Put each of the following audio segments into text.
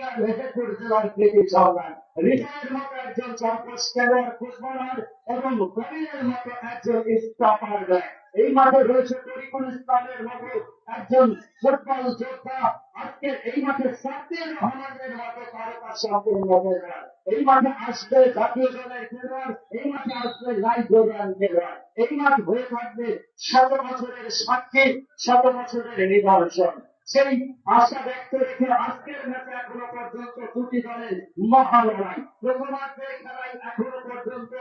Back এই মাঠে রয়েছে তরিকুল ইসলামের মতো একজন ফুটবল যোদ্ধা আজকে এই মাঠে সাব্বির রহমানের মতো এই মাঠে আসবে জাতীয় দলের খেলোয়াড় এই মাঠে আসবে খেলোয়াড় এই মাঠ হয়ে থাকবে বছরের সাক্ষী বছরের নিদর্শন সেই আশা ব্যক্ত রেখে আজকের ম্যাচে এখনও পর্যন্ত দুটি দলের মহালড়াই প্রথমার্ধের খেলায় এখনও পর্যন্ত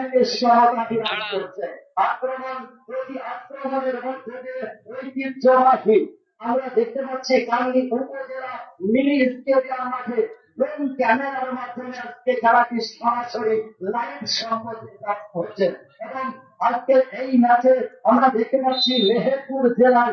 এক সহতা বিরাজ করছে। আক্রমণ প্রতি আক্রমণের মধ্যে দিয়ে ঐতিহ্যবাহী আমরা দেখতে পাচ্ছি কান্দি উপজেলা মিনি স্টেডিয়াম মাঠে ড্রোন ক্যামেরার মাধ্যমে আজকে খেলাটি সরাসরি লাইভ হচ্ছে। এবং আজকের এই ম্যাচে আমরা দেখতে পাচ্ছি মেহেরপুর জেলার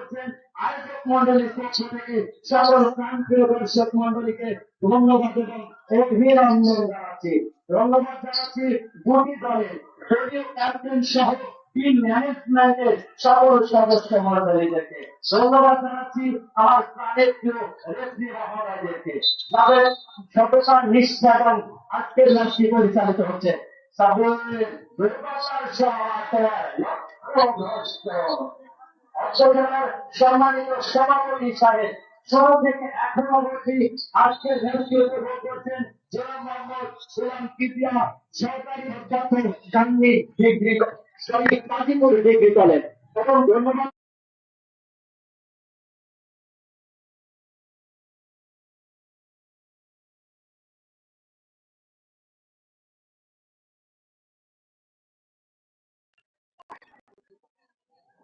করছেন। আজকের ম্যাচটি পরিচালিত হচ্ছে। দুর্বলার সম্মানিত সভাপতি সাহেব থেকে এখনও অবধি আজকের ম্যাচটি উপভোগ করছেন সরকারি অধ্যক্ষ Gandhi degree sorry Kazipur degree college. এবং ধন্যবাদ।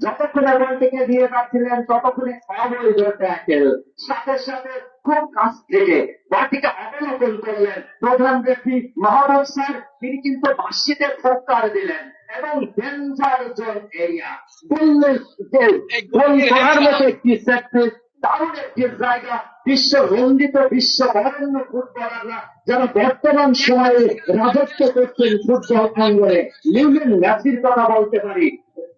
যতক্ষণে বলটিকে দিয়ে যাচ্ছিলেন ততক্ষণে অবৈধ ট্যাকেল সাথে সাথে খুব কাছ থেকে বলটিকে অবলোকন করলেন। প্রধান ব্যক্তি মহারাজ স্যার তিনি কিন্তু বাসিতে ফোকার দিলেন এবং ডেঞ্জার জোন এরিয়া। বললেন যে গোল করার মতো একটি সেক্টর দারুণ একটি জায়গা বিশ্ব রঞ্জিত বিশ্ব বরেণ্য ফুটবলাররা যারা বর্তমান সময়ে রাজত্ব করছেন ফুটবল অঙ্গনে। লিওনেল মেসির কথা বলতে পারি।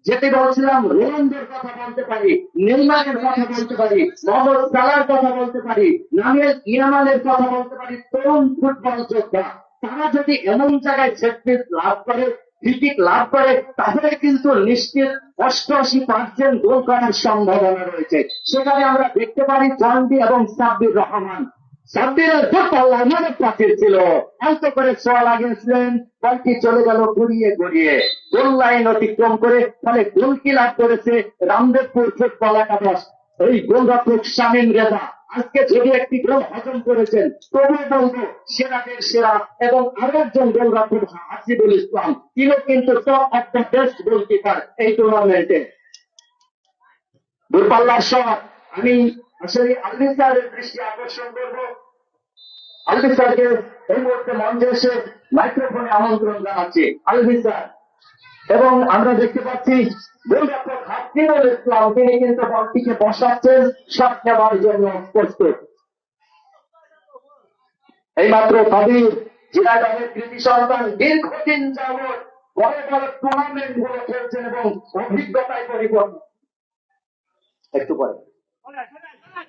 যেটি বলছিলাম রোনাল্ডোর কথা বলতে পারি, নেইমারের কথা বলতে পারি, মোহাম্মদ সালার কথা বলতে পারি নামের ইয়ামানের কথা বলতে পারি তরুণ ফুটবল যোদ্ধা? তারা যদি এমন জায়গায় সেটপিস লাভ করে ক্রিকেট লাভ করে, তাহলে কিন্তু নিশ্চিত অষ্টআশি পার্সেন্ট গোল করার সম্ভাবনা রয়েছে। সেখানে আমরা দেখতে পারি জন্ডি এবং সাব্বির রহমান। সাব্বিরের ফুটবল আমাদের পাশের ছিল। অল্প করে ছোঁয়া লাগিয়েছিলেন বলটি চলে গেল গড়িয়ে গড়িয়ে। গোল লাইন অতিক্রম করে ফলে গোল কি লাভ করেছে রামদেবপুর ফুটবল একাদশ। এই গোলরক্ষক শামীম রেজা আজকে যদি একটি গোল হজম করেছেন তবু বলব, সেরাদের সেরা এবং আরও একজন গোলরক্ষক হাসিবুল ইসলাম, তিনিও কিন্তু top of the best goalkeeper এই টুর্নামেন্টে দূরপাল্লার শট, আমি আসলে দৃষ্টি আকর্ষণ স্যারকে এই মুহূর্তে মঞ্চে মাইক্রোফোনে আমন্ত্রণ জানাচ্ছি। স্যার, এবং আমরা দেখতে পাচ্ছি তিনি কিন্তু বলটিকে বসাচ্ছেন শট নেওয়ার জন্য প্রস্তুত। এইমাত্র কবির জিরাগণের কৃতি সন্তান দীর্ঘদিন যাবৎ বড় বড় টুর্নামেন্টগুলো খেলছেন এবং অভিজ্ঞতায় পরিপূর্ণ। একটু পরে।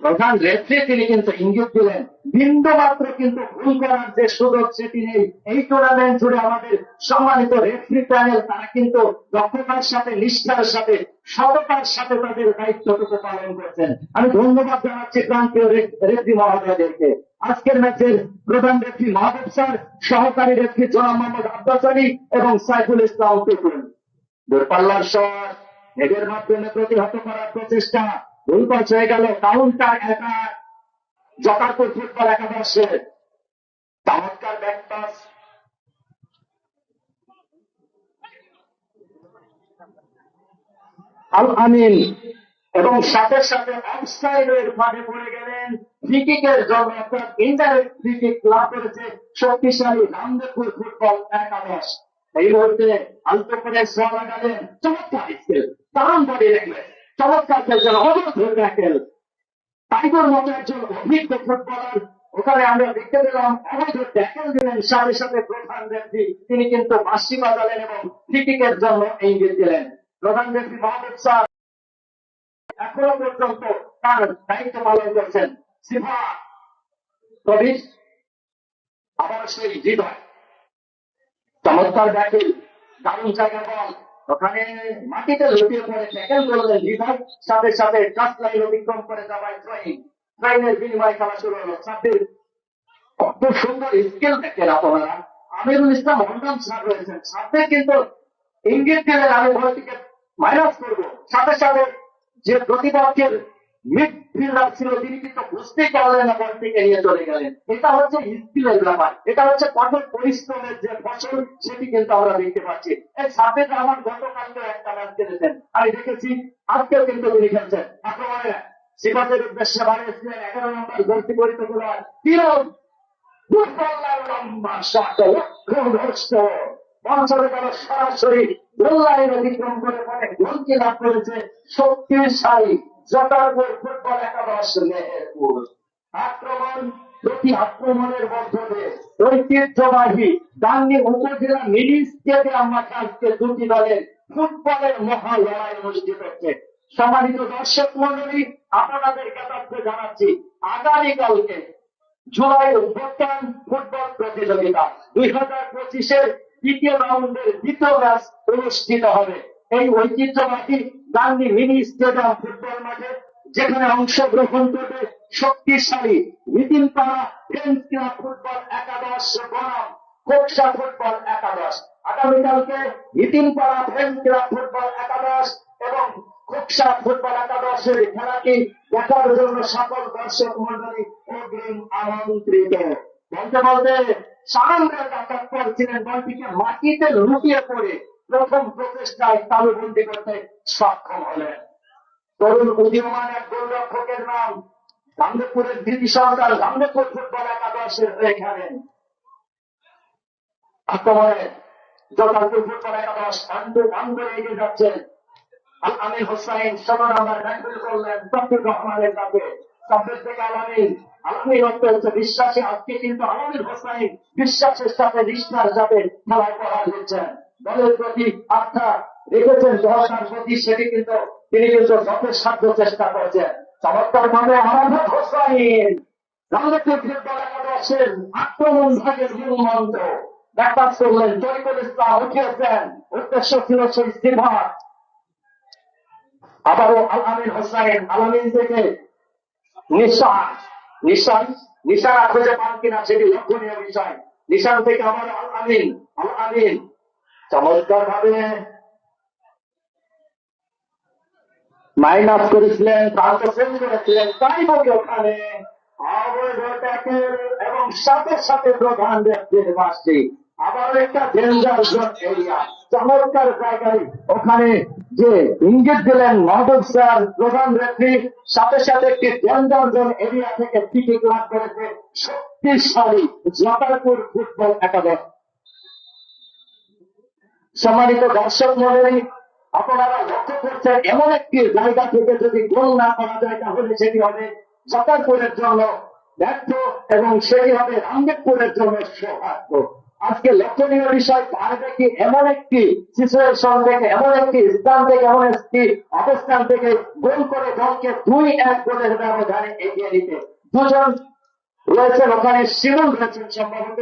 প্রধান রেফ্রি তিনি কিন্তু ইঙ্গিত দিলেন বিন্দু মাত্র কিন্তু ভুল করার যে সুযোগ সেটি নেই। এই টুর্নামেন্ট জুড়ে আমাদের সম্মানিত রেফ্রি প্যানেল তারা কিন্তু দক্ষতার সাথে, নিষ্ঠার সাথে, সততার সাথে তাদের দায়িত্বটুকু পালন করছেন। আমি ধন্যবাদ জানাচ্ছি প্রান্তীয় রেফ্রি মহোদয়দেরকে। আজকের ম্যাচের প্রধান রেফ্রি মাহবুব স্যার, সহকারী রেফ্রি জনাব মোহাম্মদ আব্বাস আলী এবং সাইফুল ইসলাম দূরপাল্লার শট এদের মাধ্যমে প্রতিহত করার প্রচেষ্টা। পাস হয়ে গেল কাউন্টার ফুটবল একাদশের চমৎকার ব্যাক পাস। আল আমিন এবং সাথে সাথে অফসাইডের ফাঁদে পড়ে গেলেন ফ্রিকিকের জন্য অর্থাৎ ইন্টারেক্ট ফ্রিকিক লাভ করেছে শক্তিশালী রামদেবপুর ফুটবল একাদশ। এই মুহূর্তে করে সোয়া লাগালেন চমৎকার স্কিল দারুণ বডি রেখলেন চমৎকার খেলছেন অবরোধ রাখেন টাইগর মতো একজন অভিজ্ঞ ফুটবলার, ওখানে আমরা দেখতে পেলাম, অবৈধ ট্যাকেল দিলেন, সাথে সাথে প্রধান ব্যক্তি তিনি কিন্তু বাঁশি বাজালেন এবং ক্রিকেটের জন্য ইঙ্গিত দিলেন। প্রধান ব্যক্তি মাহমুদ স্যার এখনও পর্যন্ত তার দায়িত্ব পালন করছেন। সিফা প্রবিশ আবার সেই হৃদয় চমৎকার ব্যাটিং দারুণ জায়গা বল ওখানে মাটিতে লুটিয়ে পড়ে ট্যাকেল করলেন বিভাগ, সাথে সাথে ট্রাস্টলাইন লাইন অতিক্রম করে যাওয়ায় ট্রেন ট্রেনের বিনিময় খেলা শুরু হলো। সাব্বির কত সুন্দর স্কেল দেখেন আপনারা আমিরুল ইসলাম হন্ডন স্যার রয়েছেন। সাথে কিন্তু ইঙ্গিত দিলেন আমি ভয়টিকে মাইনাস করব। সাথে সাথে যে প্রতিপক্ষের মিডফিল্ডার ছিল, তিনি কিন্তু বুঝতেই পারলেন না বল থেকে নিয়ে চলে গেলেন। এটা হচ্ছে স্কিলের ব্যাপার। এটা হচ্ছে কঠোর পরিশ্রমের যে ফসল, সেটি কিন্তু আমরা দেখতে পাচ্ছি। গতকালকে একটা ম্যাচ খেলেছেন। আমি দেখেছি, আজকেও কিন্তু তিনি খেলছেন। উদ্দেশ্যে এগারো নম্বর করিতে তিরন সরাসরি অতিক্রম করে পরে গোলকে লাভ করেছে শক্তিশালী জটারপুর ফুটবল একাদশ মেহেরপুর আক্রমণ প্রতি আক্রমণের মধ্য ঐতিহ্যবাহী ডান্নি উপজেলা আজকে দুটি দলের ফুটবলের মহা লড়াই অনুষ্ঠিত হচ্ছে। সম্মানিত দর্শক মন্ডলী আপনাদের জানাচ্ছি আগামীকালকে জুলাই ফুটবল প্রতিযোগিতা দুই হাজার পঁচিশের রাউন্ডের দ্বিতীয় ম্যাচ অনুষ্ঠিত হবে। এই ঐতিহ্যবাহী গান্ধী মিনি স্টেডিয়াম ফুটবল মাঠে, যেখানে অংশগ্রহণ করবে শক্তিশালী নিতিনপাড়া ফ্রেন্স ক্লাব ফুটবল একাদশ বনাম, কোকসা ফুটবল একাদশ। আগামীকালকে নিতিনপাড়া ফ্রেন্স ক্লাব ফুটবল একাদশ এবং কোকসা ফুটবল একাদশের খেলাটি দেখার জন্য সকল দর্শক মন্ডলী অগ্রিম আমন্ত্রিত বলতে বলতে সানন্দের ডাকাত করছিলেন বলটিকে মাটিতে লুকিয়ে পড়ে। প্রথম প্রচেষ্টায় তালুবন্দি করতে সক্ষম হলেন। তরুণ উদীয়মান এক গোলরক্ষকের নাম গান্ধীপুরের দিদি সরকার গান্ধীপুর ফুটবল একাদশের হয়ে খেলেন আক্রমণে জটালপুর ফুটবল একাদশ আন্দো আন্দোলন এগিয়ে যাচ্ছেন। আল আমির হোসাইন ষোলো নাম্বার ব্যাঙ্গুল করলেন তফিক রহমানের কাছে। সাব্বির থেকে আলামিন আলামিন অর্থ হচ্ছে বিশ্বাসী আজকে কিন্তু আলামির হোসাইন বিশ্বাসের সাথে নিষ্ঠার সাথে খেলায় প্রহার দিচ্ছেন দলের প্রতি আস্থা রেখেছেন দশার প্রতি সেটি কিন্তু তিনি কিন্তু যথেষ্ট চেষ্টা করেছেন। চমৎকার মানে আক্রমণ ভাগের মূল মন্ত্র ব্যাপার করলেন ইসলাম উঠিয়েছেন, উদ্দেশ্য ছিল সেই আবারও আল আমিন হোসাইন আলামিন থেকে নিশান নিশানা খুঁজে পান কিনা সেটি লক্ষণীয় বিষয়। নিশান থেকে আবার আল আমিন আল আমিন। চমৎকার ভাবে মাইনাস করেছিলেন করেছিলেন তাই বলে ওখানে এবং সাথে সাথে প্রধান ব্যক্তির মাসটি আবার একটা ডেঞ্জার জোন এরিয়া চমৎকার জায়গায় ওখানে যে ইঙ্গিত দিলেন মাধব স্যার, প্রধান ব্যক্তি, সাথে সাথে একটি ডেঞ্জার জোন এরিয়া থেকে টিকিট লাভ করেছে শক্তিশালী জটারপুর ফুটবল একাদশ সম্মানিত দর্শক মন্ডলী, আপনারা লক্ষ্য করছেন, এমন একটি জায়গা থেকে যদি গোল না করা যায়, তাহলে সেটি হবে জটারপুরের জন্য ব্যর্থ এবং সেটি হবে আম্বেদপুরের জন্য সৌভাগ্য। আজকে লক্ষণীয় বিষয় ভারতে কি এমন একটি সিচুয়েশন থেকে, এমন একটি স্থান থেকে, এমন একটি অবস্থান থেকে গোল করে দলকে দুই এক গোলের ব্যবধানে এগিয়ে দিতে দুজন রয়েছেন, ওখানে শিমুল রয়েছেন সম্ভবত।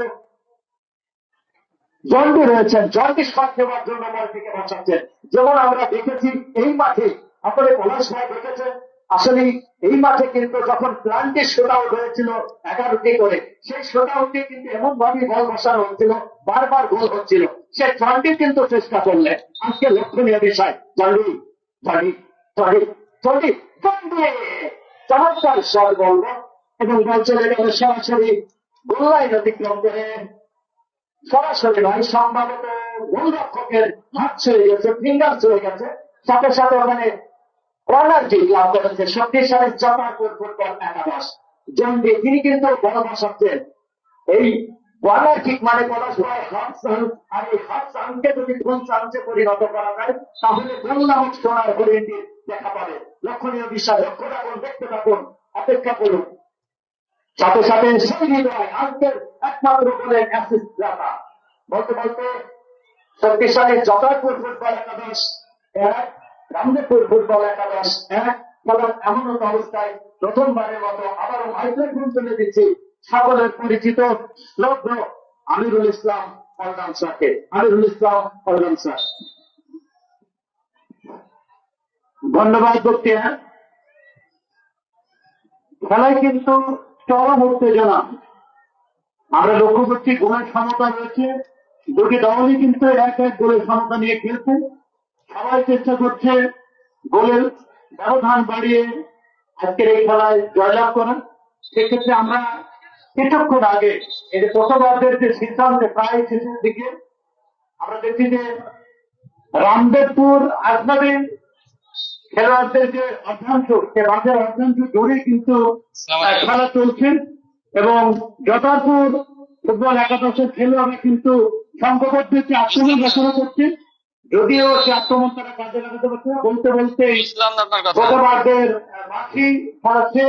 জন্ডি রয়েছেন জন্ডি শট দেওয়ার জন্য বল থেকে বাঁচাচ্ছেন। যেমন আমরা দেখেছি, এই মাঠে আপনাদের পলাশ ভাই দেখেছেন আসলে এই মাঠে কিন্তু যখন প্লান্টে শুট আউট হয়েছিল এগারোটি করে, সেই আউটে কিন্তু এমন ভাবে বল বসানো হচ্ছিল বারবার গোল হচ্ছিল। সে জন্ডি কিন্তু চেষ্টা করলেন আজকে লক্ষণীয় বিষয়। জন্ডি জন্ডি জন্ডি জন্ডি জন্ডি চমৎকার স্বর বলল এবং বল চলে গেল সরাসরি গোল্লাইন অতিক্রম করে। সরাসরি নয় সম্ভবত গোলরক্ষকের হাত ছেড়ে গেছে ফিঙ্গার চলে গেছে। সাথে সাথে ওখানে লাভ করেছে ফুটবল একাদশ। জন্ডি তিনি কিন্তু এই কর্নার মানে চান্সকে যদি পরিণত করা যায়, তাহলে গোল নামক সোনার দেখা পাবে। লক্ষণীয় বিষয় লক্ষ্য রাখুন, দেখতে থাকুন, অপেক্ষা করুন। সাথে সাথে সেই হৃদয় আজকের একমাত্র গোলের অ্যাসিস্ট দাতা। বলতে বলতে শক্তিশালী জটারপুর ফুটবল একাদশ, এক রামদেবপুর ফুটবল একাদশ, এক খেলার এমন অবস্থায় প্রথমবারের মতো আবারও মাইক্রোফোন তুলে দিচ্ছি সকলের পরিচিত লগ্ন আমিরুল ইসলাম অলরাম স্যারকে আমিরুল ইসলাম অলরাম স্যার। ধন্যবাদ বক্তিয়া খেলায় কিন্তু চরম উত্তেজনা। আমরা লক্ষ্য করছি গোলের ক্ষমতা রয়েছে। দুটি দলই কিন্তু এক এক গোলের ক্ষমতা নিয়ে খেলছে। সবাই চেষ্টা করছে গোলের ব্যবধান বাড়িয়ে আজকের এই খেলায় জয়লাভ করার সেক্ষেত্রে আমরা কিছুক্ষণ আগে এই যে প্রথমার্ধের যে সিদ্ধান্তে প্রায় শেষের দিকে, আমরা দেখছি যে রামদেবপুর আজনাবিন খেলোয়াড়দের যে অর্ধাংশ সে মাঠের অর্ধাংশ জুড়ে কিন্তু খেলা চলছে এবং যথারপুর ফুটবল একাদশের খেলোয়াড়রা কিন্তু সংঘবদ্ধ একটি আক্রমণ রচনা করছে যদিও সে আক্রমণ তারা কাজে লাগাতে পারছে। বলতে বলতে গতবারদের মাঠি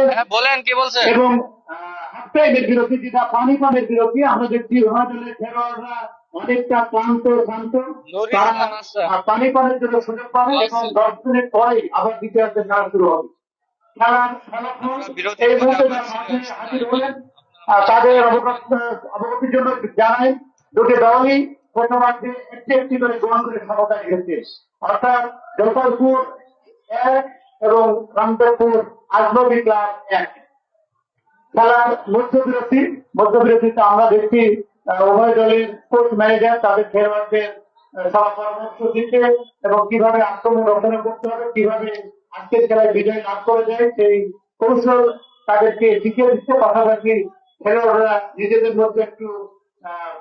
হ্যাঁ বলেন কি বলছেন এবং হাফ টাইমের বিরতি যেটা পানি পানের বিরতি আমরা দেখছি ওনাদের খেলোয়াড়রা অনেকটা আচ্ছা। পানি পানের জন্য সুযোগ পাবে এবং দশ মিনিট পরেই আবার দ্বিতীয়ার্ধে খেলা শুরু হবে। খেলার ফলাফল বিরতি এই করে মুহূর্তে আমরা যারা হাজির হলেন তাদের অবগতির জন্য জানাই দুটি দলই প্রথমার্ধে একটি একটি করে গোল করে সমতা রেখেছে অর্থাৎ এক এবং রামদেবপুর আজনবী ক্লাব এক। খেলার মধ্যবিরতি মধ্যবিরতিতে আমরা দেখছি উভয় দলের কোচ ম্যানেজার তাদের খেলোয়াড়দের আহ, সব পরামর্শ দিচ্ছে এবং কীভাবে আক্রমণ রচনা করতে হবে কীভাবে আজকের খেলায় বিজয় লাভ করা যায় সেই কৌশল তাদেরকে শিখিয়ে দিচ্ছে। পাশাপাশি খেলোয়াড়রা নিজেদের মধ্যে একটু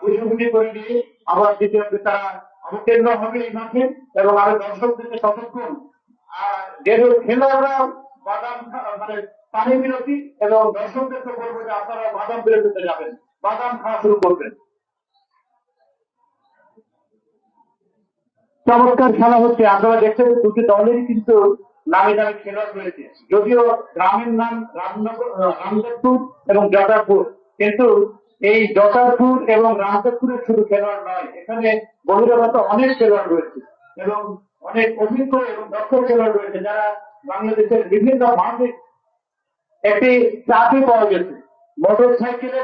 বুঝাবুঝি করে নিয়ে আবার দ্বিতীয়ত তারা অবতীর্ণ হবে এই মাঠে এবং আরও দর্শকদেরকে ততক্ষণ আর যেহেতু খেলোয়াড়রা বাদাম মানে পানি বিরতি এবং দর্শকদেরকে বলব যে আপনারা বাদাম বিরতিতে যাবেন। বাদাম খাওয়া শুরু করবেন। চমৎকার খেলা হচ্ছে আপনারা দেখছেন দুটি দলেরই কিন্তু নামি দামি খেলোয়াড় রয়েছে। যদিও গ্রামের নাম রামনগর আহ, রামদেবপুর এবং জটারপুর কিন্তু এই জটারপুর এবং রামদেবপুরের শুধু খেলোয়াড় নয় এখানে বহিরাগত অনেক খেলোয়াড় রয়েছে এবং অনেক অভিজ্ঞ এবং দক্ষ খেলোয়াড় রয়েছে যারা বাংলাদেশের বিভিন্ন মাঠে একটি চাবি পাওয়া গেছে। মোটর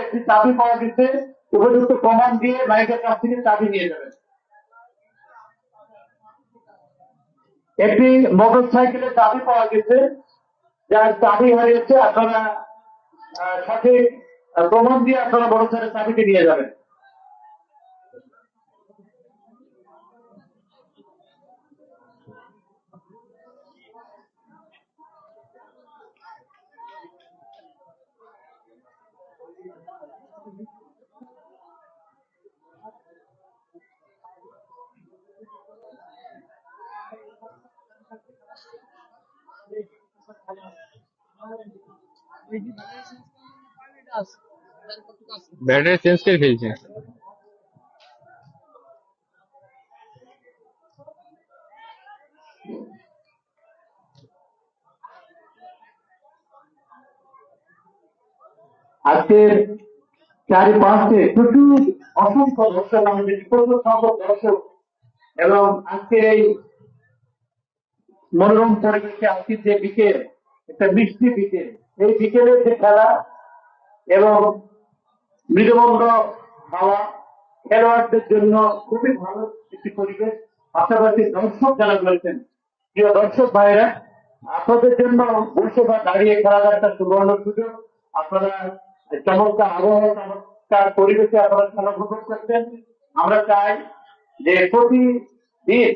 একটি চাবি পাওয়া গেছে, উপযুক্ত দিয়ে কাছ থেকে চাবি নিয়ে যাবেন একটি মোটর চাবি পাওয়া গেছে, যার চাবি হারিয়েছে, আপনারা সঠিক প্রমাণ দিয়ে আপনারা মোটর সাইকেলের চাবিটি নিয়ে যাবেন। ব্যাটারি চেঞ্জ করে ফেলছে আজকের চারিপাশে প্রচুর অসংখ্য দর্শক আমাদের প্রচুর সংখ্যক দর্শক এবং আজকে এই মনোরম পরিবেশে আজকে যে বিকেল, একটা বৃষ্টি বিকেল। এই বিকেলের যে খেলা এবং মৃদুমন্দ হাওয়া, খেলোয়াড়দের জন্য খুবই ভালো একটি পরিবেশ। পাশাপাশি দর্শক যারা রয়েছেন, প্রিয় দর্শক ভাইরা আপনাদের জন্য বসে দাঁড়িয়ে খেলার একটা সুবর্ণ সুযোগ। আপনারা চমৎকার আবহাওয়া, চমৎকার পরিবেশে আপনারা করছেন। আমরা চাই যে প্রতিদিন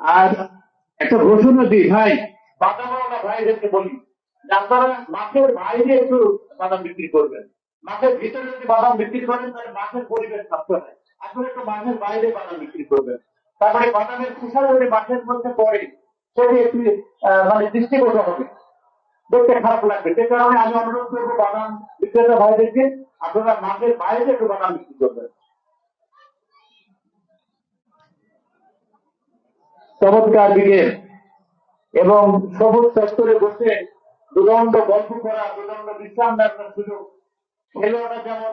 আর একটা ঘোষণা দিই, ভাই, বাদামওয়ালা ভাইদেরকে বলি আপনারা মাঠের বাইরে একটু বাদাম বিক্রি করবেন। মাঠের ভিতরে যদি বাদাম বিক্রি করেন, তাহলে মাঠের পরিবেশ নষ্ট হয়। আসলে একটু মাঠের বাইরে বাদাম বিক্রি করবেন। তারপরে বাদামের কুশাল যদি মাঠের মধ্যে পড়ে, সেটি একটি মানে দৃষ্টিগত হবে। দেখতে খারাপ লাগবে। সে কারণে আমি অনুরোধ করব বাদাম বিক্রেতা ভাইদেরকে, আপনারা মাঠের বাইরে একটু বাদাম বিক্রি করবেন। চমৎকার বিকেল। এবং সবুজ চত্বরে বসে দুদণ্ড গল্প করা দুদণ্ড বিশ্রাম নেওয়ার সুযোগ। খেলোয়াড়রা যেমন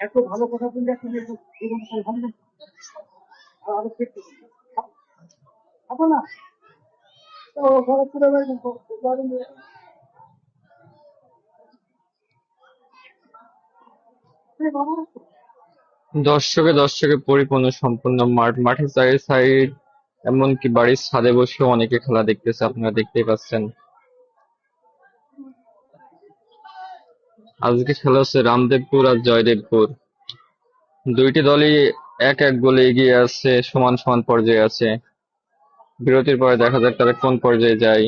এত ভালো কথা তুমি আর না। তো যাবেন দর্শকে দর্শকে পরিপূর্ণ, সম্পূর্ণ মাঠ। মাঠের চারি সাইড এমনকি বাড়ির ছাদে বসেও অনেকে খেলা দেখতেছে, আপনারা দেখতেই পাচ্ছেন। আজকে খেলা হচ্ছে রামদেবপুর আর জয়দেবপুর। দুইটি দলই এক এক গোলে এগিয়ে আছে, সমান সমান পর্যায়ে আছে। বিরতির পরে দেখা যাক তারা কোন পর্যায়ে যায়।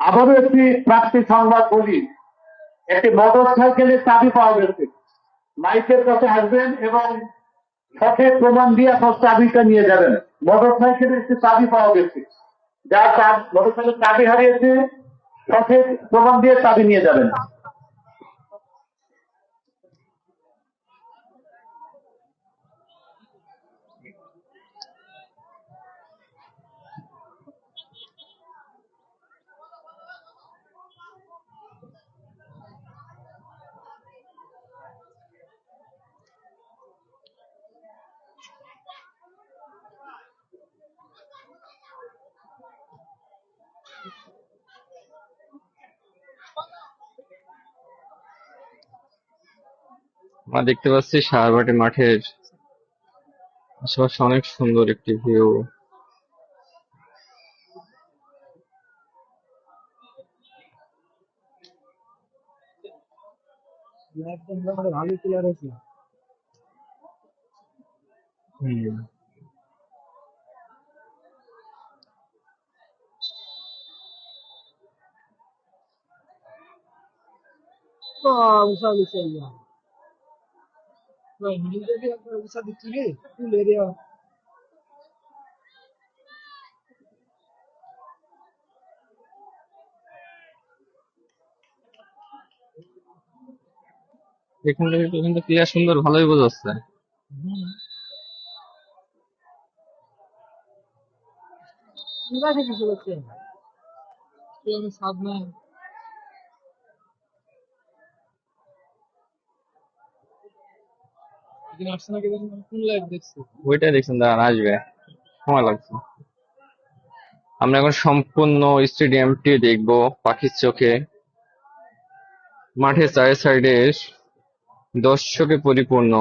আবারও একটি প্রাপ্তি সংবাদ বলি। একটি মোটর সাইকেলের চাবি পাওয়া গেছে। মাইকের কাছে আসবেন এবং সঠিক প্রমাণ দিয়ে সব চাবিটা নিয়ে যাবেন। মোটর সাইকেলের একটি চাবি পাওয়া গেছে। যার মোটর সাইকেল চাবি হারিয়েছে সঠিক প্রমাণ দিয়ে চাবি নিয়ে যাবেন। আমরা দেখতে পাচ্ছি সাহারবাটি মাঠের আশেপাশে অনেক সুন্দর একটি ভিউ ভালো দিচ্ছে উষা দিচ্ছি রে ফুল এরিয়া এখান থেকে কিন্তু ক্লিয়ার সুন্দর ভালোই বোঝা যাচ্ছে সুন্দর থেকে চলেছে সামনে না, ওইটাই দেখছেন দাঁড়ান আসবে। সময় লাগছে। আমরা এখন সম্পূর্ণ স্টেডিয়ামটি দেখব পাখির চোখে। মাঠের চারি সাইডে দর্শকে পরিপূর্ণ।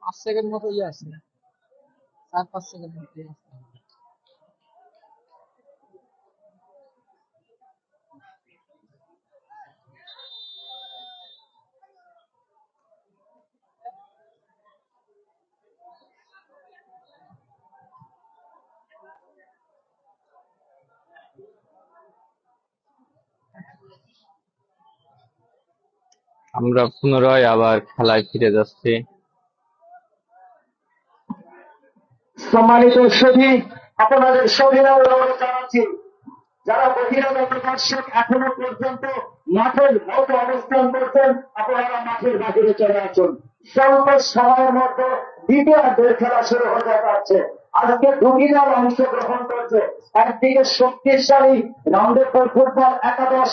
পাঁচ সেকেন্ড মতো ইয়ে আছে। চার পাঁচ সেকেন্ড মতো ইয়ে আছে আমরা পুনরায় আবার খেলায় ফিরে যাচ্ছি। সম্মানিত সুধী আপনাদের স্বাধীনতা জানাচ্ছি, যারা বহিরাগত এখনও পর্যন্ত মাঠের মতো অবস্থান করছেন, আপনারা মাঠের বাহিরে চলে আসুন। স্বল্প সময়ের মধ্যে দ্বিতীয়ার্ধের খেলা শুরু হতে যাচ্ছে। আজকে দুটি দল অংশগ্রহণ করছে একদিকে শক্তিশালী রামদেবপুর ফুটবল একাদশ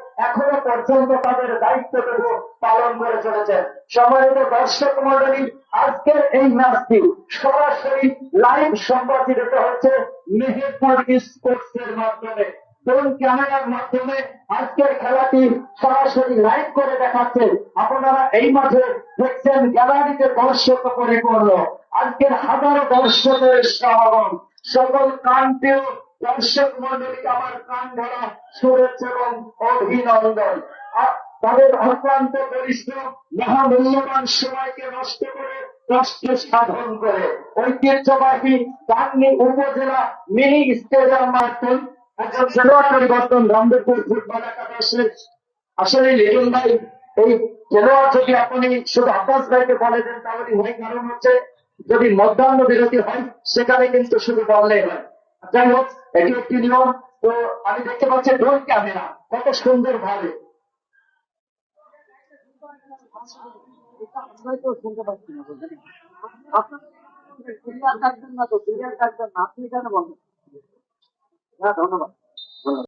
এখনও পর্যন্ত তাদের দায়িত্বটুকু পালন করে চলেছেন। সম্মানিত দর্শক মন্ডলী আজকের এই ম্যাচটি সরাসরি লাইভ সম্প্রচারিত হচ্ছে মেহেরপুর স্পোর্টস এর মাধ্যমে মাধ্যমে সরাসরি করে আপনারা এই মাঠে দেখছেন হাজারো দর্শকের সমাগম সকল কান্তীয় দর্শক মন্ডলীকে আমার কান ধরা শুভেচ্ছা এবং অভিনন্দন। তাদের অক্লান্ত পরিশ্রম মহামূল্যবান সময়কে নষ্ট করে কষ্ট সাধন করে ঐতিহ্যবাহী কান্নি উপজেলা মিনি স্টেডিয়াম মাঠে একজন খেলোয়াড় পরিবর্তন রামদেবপুর ফুটবল একাদশের আসলে লিটন ভাই, এই খেলোয়াড় যদি আপনি শুধু আব্বাস ভাইকে বলে দেন, তাহলে হয় কারণ হচ্ছে যদি মধ্যাহ্ন বিরতি হয়, সেখানে কিন্তু শুধু বললেই হয়। যাই হোক, এটি একটি নিয়ম। তো আমি দেখতে পাচ্ছি ড্রোন ক্যামেরা, কত সুন্দর ভাবে। আপনি কেন বলেন? হ্যাঁ ধন্যবাদ।